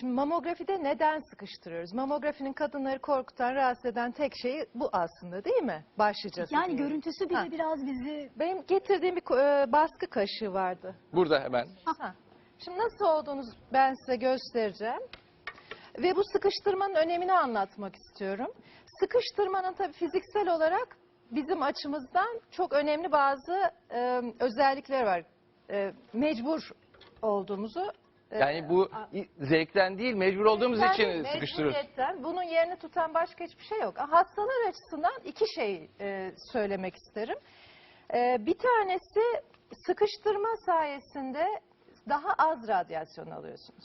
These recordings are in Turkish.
Şimdi mamografide neden sıkıştırıyoruz? Mamografinin kadınları korkutan, rahatsız eden tek şeyi bu aslında değil mi? Başlıcası. Yani diyelim. görüntüsü bile Ha. biraz bizi Benim getirdiğim bir ko- e, baskı kaşığı vardı. Burada hemen. Ha. Şimdi nasıl olduğunu ben size göstereceğim. Ve bu sıkıştırmanın önemini anlatmak istiyorum. Sıkıştırmanın tabii fiziksel olarak bizim açımızdan çok önemli bazı e, özellikleri var. E, mecbur olduğumuzu. Yani bu zevkten değil mecbur olduğumuz yani için sıkıştırıyoruz. mecburiyetten Bunun yerini tutan başka hiçbir şey yok. Hastalar açısından iki şey e, söylemek isterim. E, bir tanesi sıkıştırma sayesinde daha az radyasyon alıyorsunuz.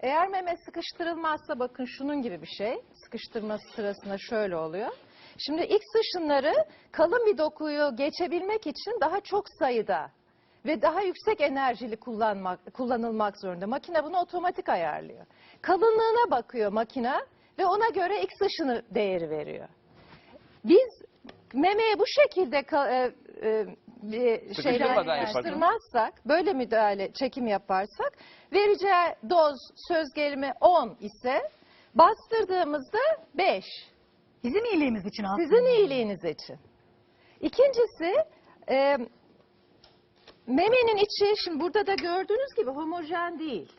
Eğer meme sıkıştırılmazsa bakın şunun gibi bir şey. Sıkıştırma sırasında şöyle oluyor. Şimdi X ışınları kalın bir dokuyu geçebilmek için daha çok sayıda ve daha yüksek enerjili kullanmak, kullanılmak zorunda. Makine bunu otomatik ayarlıyor. Kalınlığına bakıyor makine ve ona göre X ışını değeri veriyor. Biz memeye bu şekilde e, e, bir şeyler sıkıştırmazsak, böyle müdahale, çekim yaparsak vereceği doz söz gelimi 10 ise bastırdığımızda 5. bizim iyiliğimiz için aslında. Sizin iyiliğiniz için. İkincisi e, memenin içi şimdi burada da gördüğünüz gibi homojen değil.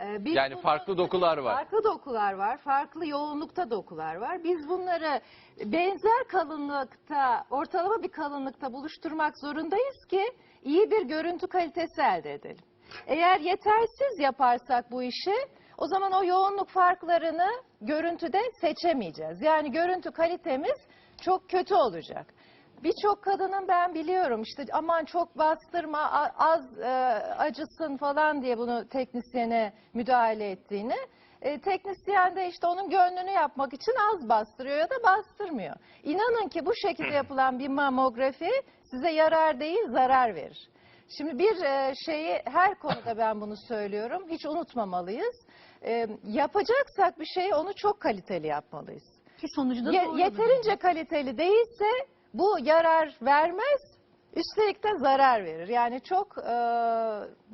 E, biz Yani farklı dokular var. Farklı dokular var, farklı yoğunlukta dokular var. Biz bunları benzer kalınlıkta, ortalama bir kalınlıkta buluşturmak zorundayız ki iyi bir görüntü kalitesi elde edelim. Eğer yetersiz yaparsak bu işi, o zaman o yoğunluk farklarını görüntüde seçemeyeceğiz. Yani görüntü kalitemiz çok kötü olacak. Birçok kadının ben biliyorum işte aman çok bastırma az e, acısın falan diye bunu teknisyene müdahale ettiğini. E, teknisyen de işte onun gönlünü yapmak için az bastırıyor ya da bastırmıyor. İnanın ki bu şekilde yapılan bir mamografi size yarar değil zarar verir. Şimdi bir e, şeyi her konuda ben bunu söylüyorum. Hiç unutmamalıyız. E, yapacaksak bir şeyi onu çok kaliteli yapmalıyız. Ki sonucu da Ye- yeterince kaliteli değilse bu yarar vermez, üstelik de zarar verir. Yani çok e,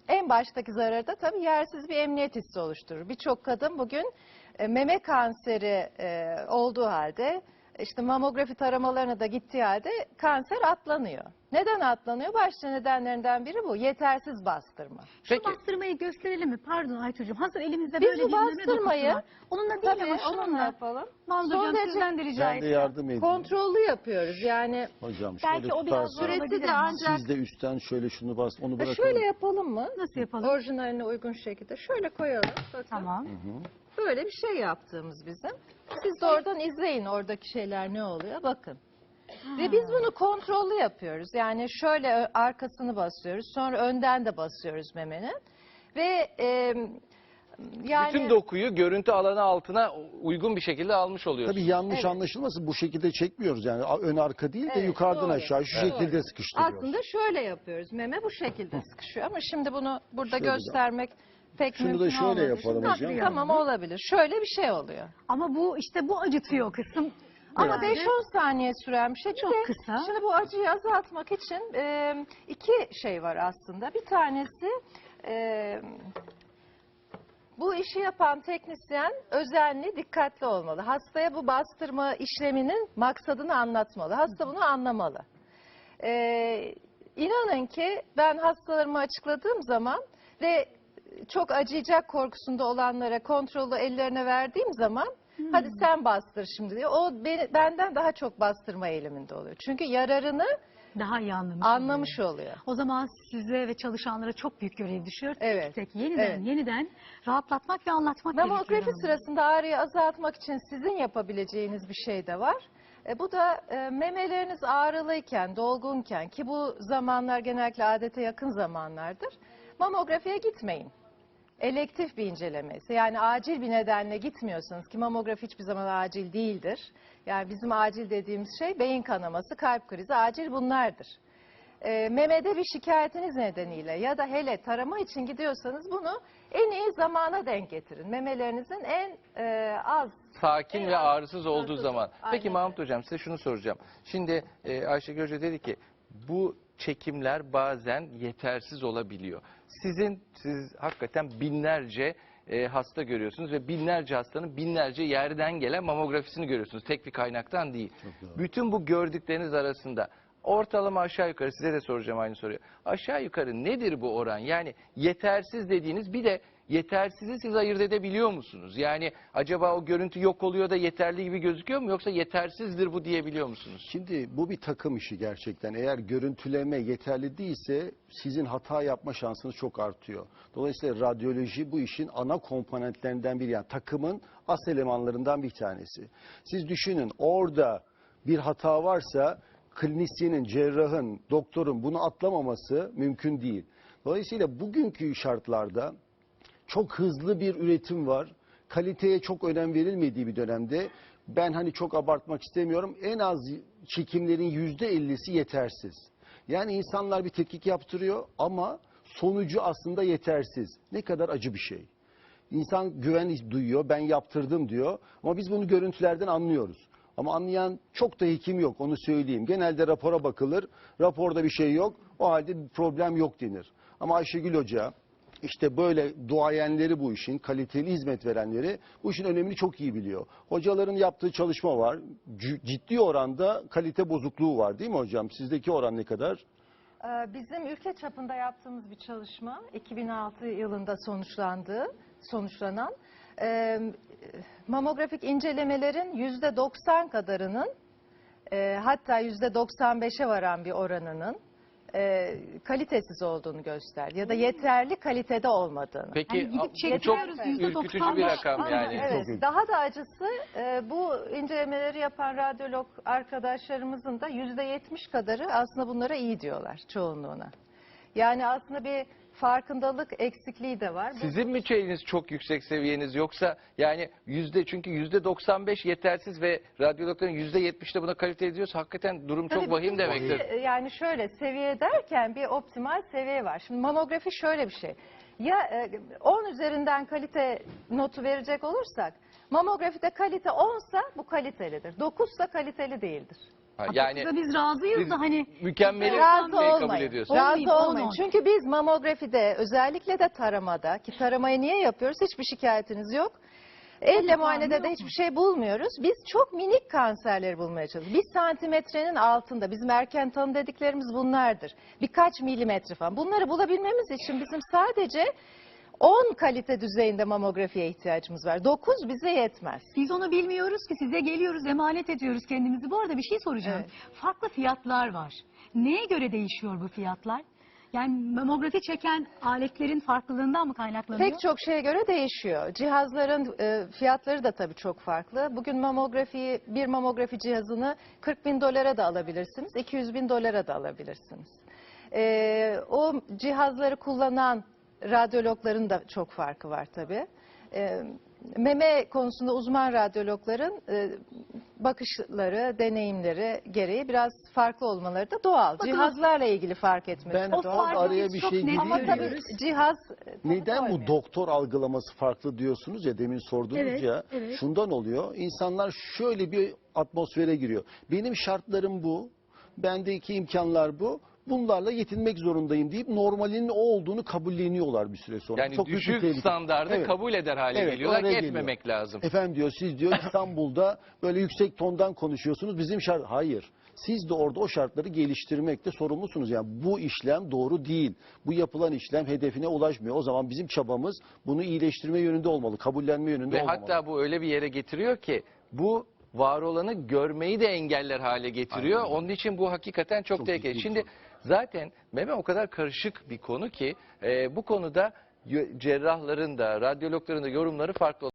en baştaki zararı da tabii yersiz bir emniyet hissi oluşturur. Birçok kadın bugün e, meme kanseri e, olduğu halde işte mamografi taramalarına da gittiği halde kanser atlanıyor. Neden atlanıyor? Başta nedenlerinden biri bu. Yetersiz bastırma. Şu Peki bastırmayı gösterelim mi? Pardon Aytucuğum. Hazır elimizde Biz böyle bir bastırmayı- var. Onunla değil Tabii ama onunla şununla. yapalım. Mahmut Son derece sizden de rica Ben de yardım edeyim. Kontrollü yapıyoruz. Yani Hocam Belki o biraz tutarsan. zor süresi de ancak Siz de üstten şöyle şunu bas, onu Ha, bırakalım. şöyle yapalım mı? Nasıl yapalım? Orijinaline uygun şekilde. Şöyle koyalım. Bakın. Tamam. Böyle bir şey yaptığımız bizim. Siz de oradan izleyin oradaki şeyler ne oluyor. Bakın. Ve biz bunu kontrollü yapıyoruz. Yani şöyle arkasını basıyoruz. Sonra önden de basıyoruz memenin. Ve e, yani bütün dokuyu görüntü alanı altına uygun bir şekilde almış oluyoruz. Tabii yanlış Evet. anlaşılmasın bu şekilde çekmiyoruz yani ön arka değil de Evet, yukarıdan doğru. aşağı şu Evet. şekilde sıkıştırıyoruz. aslında şöyle yapıyoruz. Meme bu şekilde sıkışıyor. Ama şimdi bunu burada Şöyle göstermek pek Şunu da mümkün şöyle olmadığı yapalım için- hocam. Tamam olabilir. Şöyle bir şey oluyor. Ama bu işte bu acıtıyor o kısım. Ama Herhalde 5-10 saniye süren bir şey. Bir Çok de kısa. Şimdi bu acıyı azaltmak için e, iki şey var aslında. Bir tanesi e, bu işi yapan teknisyen özenli, dikkatli olmalı. Hastaya bu bastırma işleminin maksadını anlatmalı. Hasta bunu anlamalı. E, inanın ki ben hastalarımı açıkladığım zaman ve çok acıyacak korkusunda olanlara kontrolü ellerine verdiğim zaman hadi sen bastır şimdi diyor. O beni, benden daha çok bastırma eğiliminde oluyor. Çünkü yararını Daha iyi anlamış. anlamış oluyor. O zaman size ve çalışanlara çok büyük görev düşüyor. Tek Evet. tek yeniden Evet. yeniden rahatlatmak ve anlatmak gerekiyor. Mamografi sırasında ağrıyı azaltmak için sizin yapabileceğiniz bir şey de var. E, bu da e, memeleriniz ağrılıyken, dolgunken ki bu zamanlar genellikle adete yakın zamanlardır. Mamografiye gitmeyin. Elektif bir incelemesi. Yani acil bir nedenle gitmiyorsanız ki mamografi hiçbir zaman acil değildir. Yani bizim acil dediğimiz şey beyin kanaması, kalp krizi, acil bunlardır. E, memede bir şikayetiniz nedeniyle ya da hele tarama için gidiyorsanız bunu en iyi zamana denk getirin. Memelerinizin en e, az Sakin En ve az ağrısız olduğu ağrısız. zaman. Peki Aynen Mahmut Hocam size şunu soracağım. Şimdi e, Ayşe Gözce dedi ki bu çekimler bazen yetersiz olabiliyor. Sizin siz hakikaten binlerce e, hasta görüyorsunuz ve binlerce hastanın binlerce yerden gelen mamografisini görüyorsunuz. Tek bir kaynaktan değil. Bütün bu gördükleriniz arasında ortalama aşağı yukarı size de soracağım aynı soruyu. Aşağı yukarı nedir bu oran? Yani yetersiz dediğiniz bir de yetersizi siz ayırt edebiliyor musunuz? Yani acaba o görüntü yok oluyor da yeterli gibi gözüküyor mu yoksa yetersizdir bu diyebiliyor musunuz? Şimdi bu bir takım işi gerçekten. Eğer görüntüleme yeterli değilse sizin hata yapma şansınız çok artıyor. Dolayısıyla radyoloji bu işin ana komponentlerinden biri. Yani takımın as elemanlarından bir tanesi. Siz düşünün orada bir hata varsa klinisyenin, cerrahın, doktorun bunu atlamaması mümkün değil. Dolayısıyla bugünkü şartlarda çok hızlı bir üretim var. Kaliteye çok önem verilmediği bir dönemde ben hani çok abartmak istemiyorum. En az çekimlerin yüzde ellisi yetersiz. Yani insanlar bir tetkik yaptırıyor ama sonucu aslında yetersiz. Ne kadar acı bir şey. İnsan güven duyuyor, ben yaptırdım diyor. Ama biz bunu görüntülerden anlıyoruz. Ama anlayan çok da hekim yok, onu söyleyeyim. Genelde rapora bakılır, raporda bir şey yok, o halde problem yok denir. Ama Ayşegül Hoca, işte böyle duayenleri bu işin, kaliteli hizmet verenleri bu işin önemini çok iyi biliyor. Hocaların yaptığı çalışma var, ciddi oranda kalite bozukluğu var değil mi hocam? Sizdeki oran ne kadar? Ee, Bizim ülke çapında yaptığımız bir çalışma 2006 yılında sonuçlandı, sonuçlanan e, mamografik incelemelerin yüzde 90 kadarının e, hatta yüzde 95'e varan bir oranının e, kalitesiz olduğunu gösterdi ya da yeterli kalitede olmadığını. Peki Yani gidip bu çok çekiyoruz, yüzde ürkütücü bir 95 rakam Ama yani. Evet, daha da acısı e, bu incelemeleri yapan radyolog arkadaşlarımızın da yüzde yetmiş kadarı aslında bunlara iyi diyorlar çoğunluğuna. Yani aslında bir farkındalık eksikliği de var. Bu- Sizin mi şeyiniz çok yüksek seviyeniz yoksa yani yüzde çünkü yüzde 95 yetersiz ve radyologların yüzde 70 de buna kalite ediyorsa hakikaten durum çok Tabii vahim demektir. seviye- Yani şöyle seviye derken bir optimal seviye var. Şimdi mamografi şöyle bir şey. Ya e, 10 üzerinden kalite notu verecek olursak mamografide kalite 10 sa bu kalitelidir. 9 sa kaliteli değildir. Ha, Yani yani biz razıyız siz da hani mükemmeli Razı neyi kabul olmayın. ediyorsunuz? Razı Olmayın, on. Çünkü biz mamografide özellikle de taramada ki taramayı niye yapıyoruz? Hiçbir şikayetiniz yok. Elle Tabii, muayenede yok de mu? hiçbir şey bulmuyoruz. Biz çok minik kanserleri bulmaya çalışıyoruz. Bir santimetrenin altında. Bizim erken tanı dediklerimiz bunlardır. Birkaç milimetre falan. Bunları bulabilmemiz için bizim sadece 10 kalite düzeyinde mamografiye ihtiyacımız var. 9 bize yetmez. biz onu bilmiyoruz ki size geliyoruz emanet ediyoruz kendimizi. Bu arada bir şey soracağım. Farklı fiyatlar var. Neye göre değişiyor bu fiyatlar? Yani mamografi çeken aletlerin farklılığından mı kaynaklanıyor? Pek çok şeye göre değişiyor. Cihazların e, fiyatları da tabii çok farklı. Bugün mamografi, bir mamografi cihazını 40 bin dolara da alabilirsiniz, 200 bin dolara da alabilirsiniz. E, o cihazları kullanan radyologların da çok farkı var tabii. E, meme konusunda uzman radyologların e, bakışları, deneyimleri gereği biraz farklı olmaları da doğal. Bakın- Cihazlarla ilgili fark etmesi Ben doğal. farkı araya bir çok şey gireyim Ama tabii cihaz e, Neden bu doktor algılaması farklı diyorsunuz ya demin sordunuz Evet, ya. evet. Şundan oluyor. İnsanlar şöyle bir atmosfere giriyor. Benim şartlarım bu. Bendeki imkanlar bu. Bunlarla yetinmek zorundayım deyip normalinin o olduğunu kabulleniyorlar bir süre sonra. Yani Çok düşük tehlike. standardı Evet. kabul eder hale Evet, geliyorlar oraya geliyor. etmemek lazım. Efendim diyor siz diyor İstanbul'da böyle yüksek tondan konuşuyorsunuz. Bizim şart hayır. Siz de orada o şartları geliştirmekte sorumlusunuz. Yani bu işlem doğru değil. Bu yapılan işlem hedefine ulaşmıyor. O zaman bizim çabamız bunu iyileştirme yönünde olmalı. Kabullenme yönünde Ve olmamalı. hatta bu öyle bir yere getiriyor ki bu var olanı görmeyi de engeller hale getiriyor. Aynen. Onun için bu hakikaten çok, Çok tehlikeli. Şimdi zaten meme o kadar karışık bir konu ki e, bu konuda cerrahların da radyologların da yorumları farklı